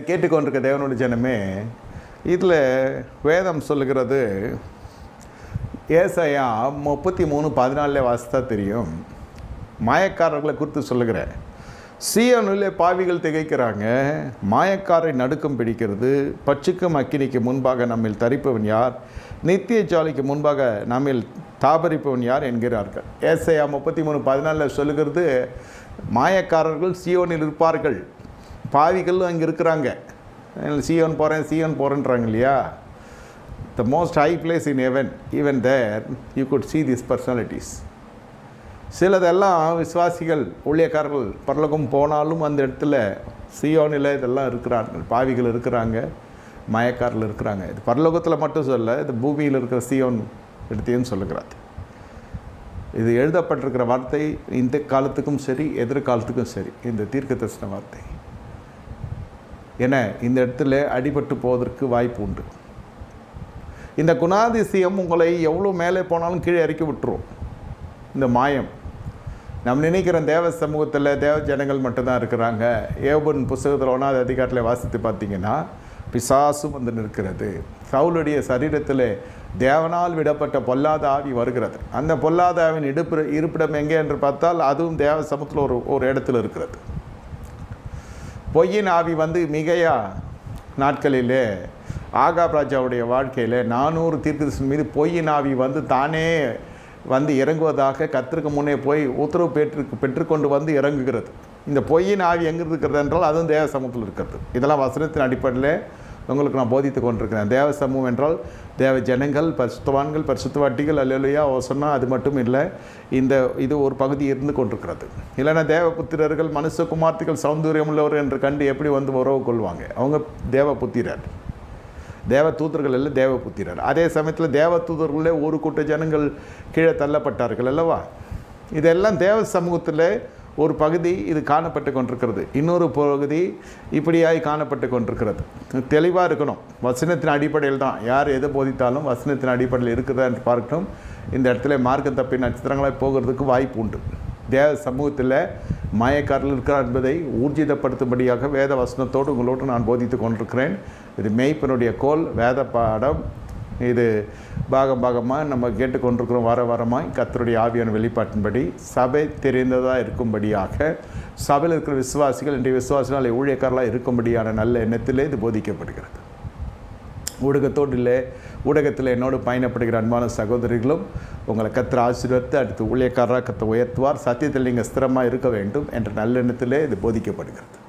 கேட்டுக்கொண்டிருக்க தேவனுடைய ஜனமே இதில் வேதம் சொல்லுகிறது ஏசையா முப்பத்தி மூணு பதினாலில் வாசித்தா தெரியும். மாயக்காரர்களை குறித்து சொல்லுகிறேன் சீயோனிலே பாவிகள் திகைக்கிறாங்க மாயக்காரை நடுக்கம் பிடிக்கிறது பச்சுக்கும் அக்கினிக்கு முன்பாக நம்மில் தரிப்பவன் யார் நித்திய ஜாலிக்கு முன்பாக நம்மில் தாபரிப்பவன் யார் என்கிறார்கள். ஏசையா முப்பத்தி மூணு பதினாலில் சொல்லுகிறது மாயக்காரர்கள் சியோனில் இருப்பார்கள். பாவிகளும் அங்கே இருக்கிறாங்க. சியோன் போகிறேன் சியோன் போகிறேன்றாங்க இல்லையா? The most high place in even even there you could see this personalities சிலதெல்லாம் விசுவாசிகள் ஊழியக்காரர்கள் பரலோகம் போனாலும் அந்த இடத்துல சியோனில் இதெல்லாம் இருக்கிறார்கள். பாவிகள் இருக்கிறாங்க மயக்காரில் இருக்கிறாங்க. இது பரலோகத்தில் மட்டும் சொல்ல இது பூமியில் இருக்கிற சியோன் எடுத்தையும் சொல்லுகிறார். இது எழுதப்பட்டிருக்கிற வார்த்தை இந்த காலத்துக்கும் சரி எதிர்காலத்துக்கும் சரி இந்த தீர்க்க தரிசன வார்த்தை. என இந்த இடத்துல அடிபட்டு போவதற்கு வாய்ப்பு உண்டு. இந்த குணாதிசயம் உங்களை எவ்வளோ மேலே போனாலும் கீழே இறக்கி விட்டுரும். இந்த மாயம். நம்ம நினைக்கிற தேவ சமூகத்தில் தேவ ஜனங்கள் மட்டும்தான் இருக்கிறாங்க. ஏவன் புஸ்தகத்தில் ஒன்றாவது அதிகாரத்தில் வாசித்து பார்த்தீங்கன்னா பிசாசும் வந்து நிற்கிறது. சவுளுடைய சரீரத்தில் தேவனால் விடப்பட்ட பொல்லாத ஆவி வருகிறது. அந்த பொல்லாத ஆவின் இடுப்பு இருப்பிடம் எங்கே என்று பார்த்தால் அதுவும் தேவ சமூகத்தில் ஒரு ஒரு இடத்துல இருக்கிறது. பொய்யின் ஆவி வந்து மிகையா நாட்களிலே ஆகாப் ராஜாவுடைய வாழ்க்கையில் நானூறு தீர்க்கதரிசன் மீது பொய்யின் ஆவி வந்து தானே வந்து இறங்குவதாக கத்திற்கு முன்னே போய் உத்தரவு பெற்று பெற்றுக்கொண்டு வந்து இறங்குகிறது. இந்த பொய்யின் ஆவி எங்கே இருக்கிறது என்றால் அதுவும் தேவ சமூகத்தில் இருக்கிறது. இதெல்லாம் வசனத்தின் அடிப்படையில் உங்களுக்கு நான் போதித்து கொண்டிருக்கிறேன். தேவ சமூகம் என்றால் தேவ ஜனங்கள் பரிசுத்தவான்கள் பரிசுத்தவாட்டிகள் அல்லையா சொன்னால் அது மட்டும் இல்லை. இந்த இது ஒரு பகுதி இருந்து கொண்டிருக்கிறது. இல்லைன்னா தேவபுத்திரர்கள் மனுஷகுமார்த்திகள் சௌந்தரியம் உள்ளவர் என்று கண்டு எப்படி வந்து உறவு கொள்வாங்க? அவங்க தேவபுத்திரர். தேவ தூதர்கள் எல்லாம் தேவபுத்திரர். அதே சமயத்தில் தேவ தூதர்களே ஒரு கூட்ட ஜனங்கள் கீழே தள்ளப்பட்டார்கள் அல்லவா? இதெல்லாம் தேவ சமூகத்தில் ஒரு பகுதி இது காணப்பட்டு கொண்டிருக்கிறது. இன்னொரு பகுதி இப்படியாய் காணப்பட்டு கொண்டிருக்கிறது. தெளிவாக இருக்கணும். வசனத்தின் அடிப்படையில் தான். யார் எதை போதித்தாலும் வசனத்தின் அடிப்படையில் இருக்குதா என்று பார்க்கணும். இந்த இடத்துல மார்க்கம் தப்பி நட்சத்திரங்களாக போகிறதுக்கு வாய்ப்பு உண்டு. தேவ சமூகத்தில் மாயக்காரில் இருக்கிறார் என்பதை ஊர்ஜிதப்படுத்தும்படியாக வேத வசனத்தோடு உங்களோடு நான் போதித்து கொண்டிருக்கிறேன். இது மெய்ப்பனுடைய கோல் வேத பாடம் இது பாகம் பாகமாக நம்ம கேட்டுக்கொண்டிருக்கிறோம். வார வாரமாய் கத்தருடைய ஆவியான வெளிப்பாட்டின்படி சபை தெரிந்ததாக இருக்கும்படியாக சபையில் இருக்கிற விசுவாசிகள் இன்றைய விசுவாசினால் ஊழியக்காரர்களாக இருக்கும்படியான நல்ல எண்ணத்திலே இது போதிக்கப்படுகிறது. ஊடகத்தோடு இல்லை ஊடகத்தில் என்னோடு பயணப்படுகிற அன்பான சகோதரிகளும் உங்களை கத்திர ஆசீர்வத்தை அடுத்து ஊழியக்காரராக கத்தை உயர்த்துவார். சத்தியத்தில் நீங்கள் ஸ்திரமாக இருக்க வேண்டும் என்ற நல்லெண்ணத்திலே இது போதிக்கப்படுகிறது.